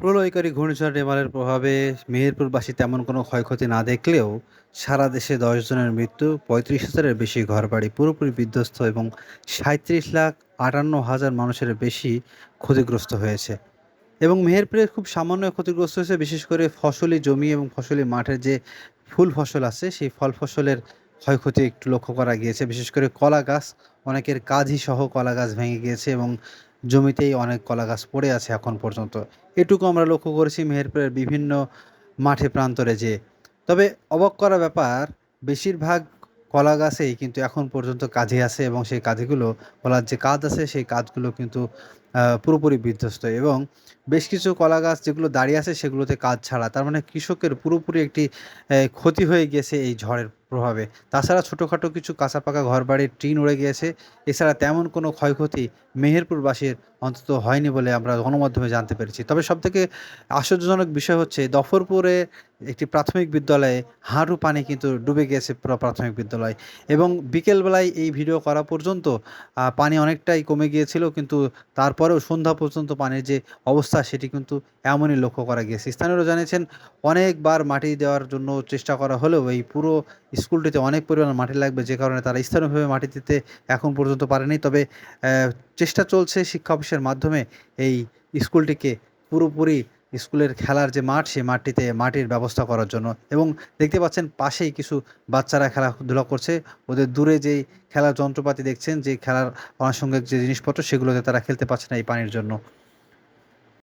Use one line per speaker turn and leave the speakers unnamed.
প্রলয়ঙ্করী ঘূর্ণিঝড় রেমালের প্রভাবে মেহেরপুরবাসী তেমন কোনো ক্ষয়ক্ষতি না দেখলেও সারা দেশে দশ জনের মৃত্যু, পঁয়ত্রিশ হাজারের বেশি ঘরবাড়ি, পুরোপুরি বিধ্বস্ত এবং সাঁত্রিশ লাখ আটান্ন হাজার মানুষের বেশি ক্ষতিগ্রস্ত হয়েছে। এবং মেহেরপুরে খুব সামান্য ক্ষতিগ্রস্ত হয়েছে, বিশেষ করে ফসলি জমি এবং ফসলি মাঠের যে ফুল ফসল আছে, সেই ফল ফসলের ক্ষয়ক্ষতি একটু লক্ষ্য করা গিয়েছে। বিশেষ করে কলা গাছ, অনেকের কাজই সহ কলা গাছ ভেঙে গিয়েছে এবং জমিতেই অনেক কলা গাছ পড়ে আছে এখন পর্যন্ত। এটুকু আমরা লক্ষ্য করেছি মেহেরপুরের বিভিন্ন মাঠে প্রান্তরে যে। তবে অবাক করা ব্যাপার, বেশিরভাগ কলা গাছেই কিন্তু এখন পর্যন্ত কাজে আছে এবং সেই কাজগুলো কলার যে কাজ আছে, সেই কাজগুলো কিন্তু পুরোপুরি বিধ্বস্ত এবং বেশ কিছু কলা গাছ যেগুলো দাঁড়িয়ে আছে সেগুলোতে কাজ ছাড়া। তার মানে কৃষকের পুরোপুরি একটি ক্ষতি হয়ে গিয়েছে এই ঝড়ের প্রভাবে। তাছাড়া ছোটোখাটো কিছু কাঁচা পাকা ঘরবাড়ির টিন উড়ে গিয়েছে। এছাড়া তেমন কোনো ক্ষয়ক্ষতি মেহেরপুরবাসীর অন্তত হয়নি বলে আমরা গণমাধ্যমে জানতে পেরেছি। তবে সবথেকে আশ্চর্যজনক বিষয় হচ্ছে, দফরপুরে একটি প্রাথমিক বিদ্যালয়ে হাঁটু পানি কিন্তু ডুবে গিয়েছে পুরো প্রাথমিক বিদ্যালয়। এবং বিকেলবেলায় এই ভিডিও করা পর্যন্ত পানি অনেকটাই কমে গিয়েছিল, কিন্তু তারপরেও সন্ধ্যা পর্যন্ত পানির যে অবস্থা, সেটি কিন্তু এমনই লক্ষ্য করা গিয়েছে। স্থানীয়রা জানিয়েছেন, অনেকবার মাটি দেওয়ার জন্য চেষ্টা করা হলেও এই পুরো স্কুলটিতে অনেক পরিমাণ মাটি লাগবে, যে কারণে তারা স্থানীয়ভাবে মাটি দিতে এখন পর্যন্ত পারেনি। তবে চেষ্টা চলছে শিক্ষা অফিসের মাধ্যমে এই স্কুলটিকে পুরোপুরি স্কুলের খেলার যে মাঠ, সেই মাঠটিতে মাটির ব্যবস্থা করার জন্য। এবং দেখতে পাচ্ছেন পাশেই কিছু বাচ্চারা খেলাধুলা করছে। ওদের দূরে যেই খেলার যন্ত্রপাতি দেখছেন, যে খেলার আনুষঙ্গিক যে জিনিসপত্র, সেগুলোতে তারা খেলতে পারছে না এই পানির জন্য।